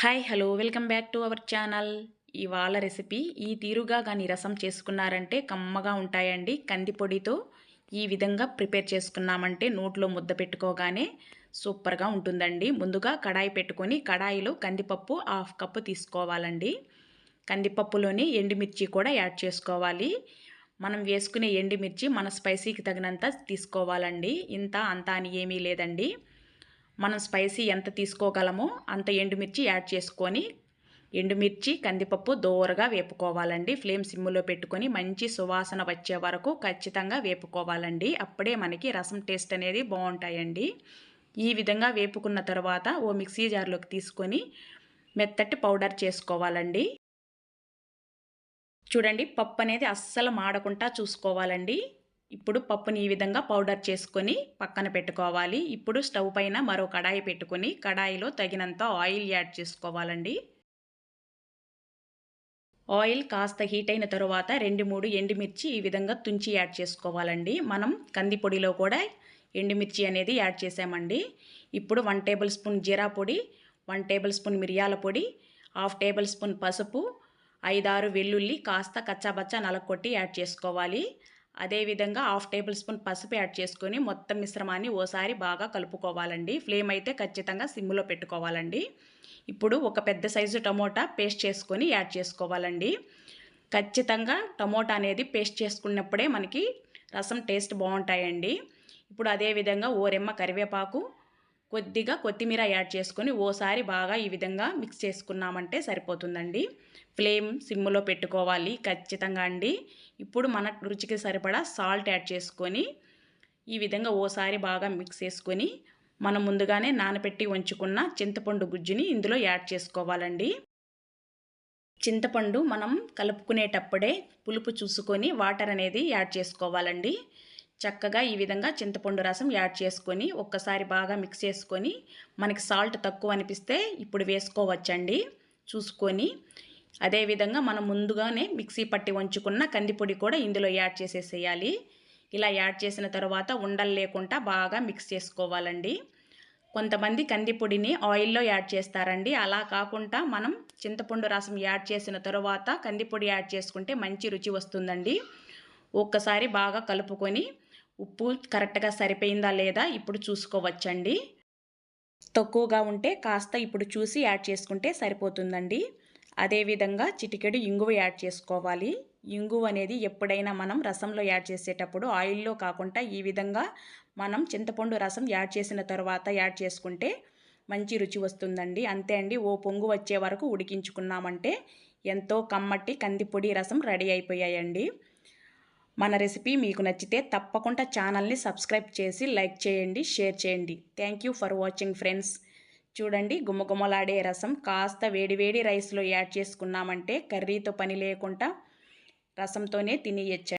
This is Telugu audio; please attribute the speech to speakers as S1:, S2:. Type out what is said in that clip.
S1: Hi hello welcome back to our channel. ఇవాళ రెసిపీ ఈ తీరుగా కానీ రసం చేసుకున్నారంటే కమ్మగా ఉంటాయండి. కందిపొడితో ఈ విధంగా ప్రిపేర్ చేసుకున్నామంటే నోట్లో ముద్ద పెట్టుకోగానే సూపర్గా ఉంటుందండి. ముందుగా కడాయి పెట్టుకొని కడాయిలో కందిపప్పు హాఫ్ కప్పు తీసుకోవాలండి. కందిపప్పులోని ఎండుమిర్చి కూడా యాడ్ చేసుకోవాలి. మనం వేసుకునే ఎండుమిర్చి మన స్పైసీకి తగినంత తీసుకోవాలండి. ఇంత అంత అని ఏమీ లేదండి. మనం స్పైసీ ఎంత తీసుకోగలమో అంత ఎండుమిర్చి యాడ్ చేసుకొని ఎండుమిర్చి కందిపప్పు దోరగా వేపుకోవాలండి. ఫ్లేమ్ సిమ్ములో పెట్టుకొని మంచి సువాసన వచ్చే వరకు ఖచ్చితంగా వేపుకోవాలండి. అప్పుడే మనకి రసం టేస్ట్ అనేది బాగుంటాయండి. ఈ విధంగా వేపుకున్న తర్వాత ఓ మిక్సీ జార్లోకి తీసుకొని మెత్తటి పౌడర్ చేసుకోవాలండి. చూడండి పప్పు అనేది అస్సలు మాడకుండా చూసుకోవాలండి. ఇప్పుడు పప్పుని ఈ విధంగా పౌడర్ చేసుకొని పక్కన పెట్టుకోవాలి. ఇప్పుడు స్టవ్ పైన మరో కడాయి పెట్టుకొని కడాయిలో తగినంత ఆయిల్ యాడ్ చేసుకోవాలండి. ఆయిల్ కాస్త హీట్ అయిన తరువాత రెండు మూడు ఎండుమిర్చి ఈ విధంగా తుంచి యాడ్ చేసుకోవాలండి. మనం కందిపొడిలో కూడా ఎండుమిర్చి అనేది యాడ్ చేసామండి. ఇప్పుడు వన్ టేబుల్ స్పూన్ జీరా పొడి వన్ టేబుల్ స్పూన్ మిరియాల పొడి హాఫ్ టేబుల్ స్పూన్ పసుపు ఐదారు వెల్లుల్లి కాస్త కచ్చాబచ్చా నలకొట్టి యాడ్ చేసుకోవాలి. అదేవిధంగా హాఫ్ టేబుల్ స్పూన్ పసుపు యాడ్ చేసుకొని మొత్తం మిశ్రమాన్ని ఓసారి బాగా కలుపుకోవాలండి. ఫ్లేమ్ అయితే ఖచ్చితంగా సిమ్లో పెట్టుకోవాలండి. ఇప్పుడు ఒక పెద్ద సైజు టమోటా పేస్ట్ చేసుకొని యాడ్ చేసుకోవాలండి. ఖచ్చితంగా టమోటా అనేది పేస్ట్ చేసుకున్నప్పుడే మనకి రసం టేస్ట్ బాగుంటాయండి. ఇప్పుడు అదేవిధంగా ఓరెమ్మ కరివేపాకు కొద్దిగా కొత్తిమీర యాడ్ చేసుకొని ఓసారి బాగా ఈ విధంగా మిక్స్ చేసుకున్నామంటే సరిపోతుందండి. ఫ్లేమ్ సిమ్లో పెట్టుకోవాలి ఖచ్చితంగా అండి. ఇప్పుడు మన రుచికి సరిపడా సాల్ట్ యాడ్ చేసుకొని ఈ విధంగా ఓసారి బాగా మిక్స్ చేసుకొని మనం ముందుగానే నానబెట్టి ఉంచుకున్న చింతపండు గుజ్జుని ఇందులో యాడ్ చేసుకోవాలండి. చింతపండు మనం కలుపుకునేటప్పుడే పులుపు చూసుకొని వాటర్ అనేది యాడ్ చేసుకోవాలండి. చక్కగా ఈ విధంగా చింతపండు రసం యాడ్ చేసుకొని ఒక్కసారి బాగా మిక్స్ చేసుకొని మనకి సాల్ట్ తక్కువ అనిపిస్తే ఇప్పుడు వేసుకోవచ్చండి. చూసుకొని అదేవిధంగా మనం ముందుగానే మిక్సీ పట్టి వంచుకున్న కందిపొడి కూడా ఇందులో యాడ్ చేసేసేయాలి. ఇలా యాడ్ చేసిన తర్వాత ఉండలు లేకుండా బాగా మిక్స్ చేసుకోవాలండి. కొంతమంది కందిపొడిని ఆయిల్లో యాడ్ చేస్తారండి. అలా కాకుండా మనం చింతపండు రసం యాడ్ చేసిన తర్వాత కందిపొడి యాడ్ చేసుకుంటే మంచి రుచి వస్తుందండి. ఒక్కసారి బాగా కలుపుకొని ఉప్పు కరెక్ట్గా సరిపోయిందా లేదా ఇప్పుడు చూసుకోవచ్చండి. తక్కువగా ఉంటే కాస్త ఇప్పుడు చూసి యాడ్ చేసుకుంటే సరిపోతుందండి. అదేవిధంగా చిటికెడు ఇంగువ యాడ్ చేసుకోవాలి. ఇంగువ అనేది ఎప్పుడైనా మనం రసంలో యాడ్ చేసేటప్పుడు ఆయిల్లో కాకుండా ఈ విధంగా మనం చింతపండు రసం యాడ్ చేసిన తర్వాత యాడ్ చేసుకుంటే మంచి రుచి వస్తుందండి. అంతే అండి ఓ పొంగు వచ్చే వరకు ఉడికించుకున్నామంటే ఎంతో కమ్మటి కందిపొడి రసం రెడీ అయిపోయాయండి. మన రెసిపీ మీకు నచ్చితే తప్పకుండా ఛానల్ని సబ్స్క్రైబ్ చేసి లైక్ చేయండి షేర్ చేయండి. Thank you for watching friends చూడండి గుమ్మగుమ్మలాడే రసం కాస్త వేడివేడి రైస్లో యాడ్ చేసుకున్నామంటే కర్రీతో పని లేకుండా రసంతోనే తినేయచ్చు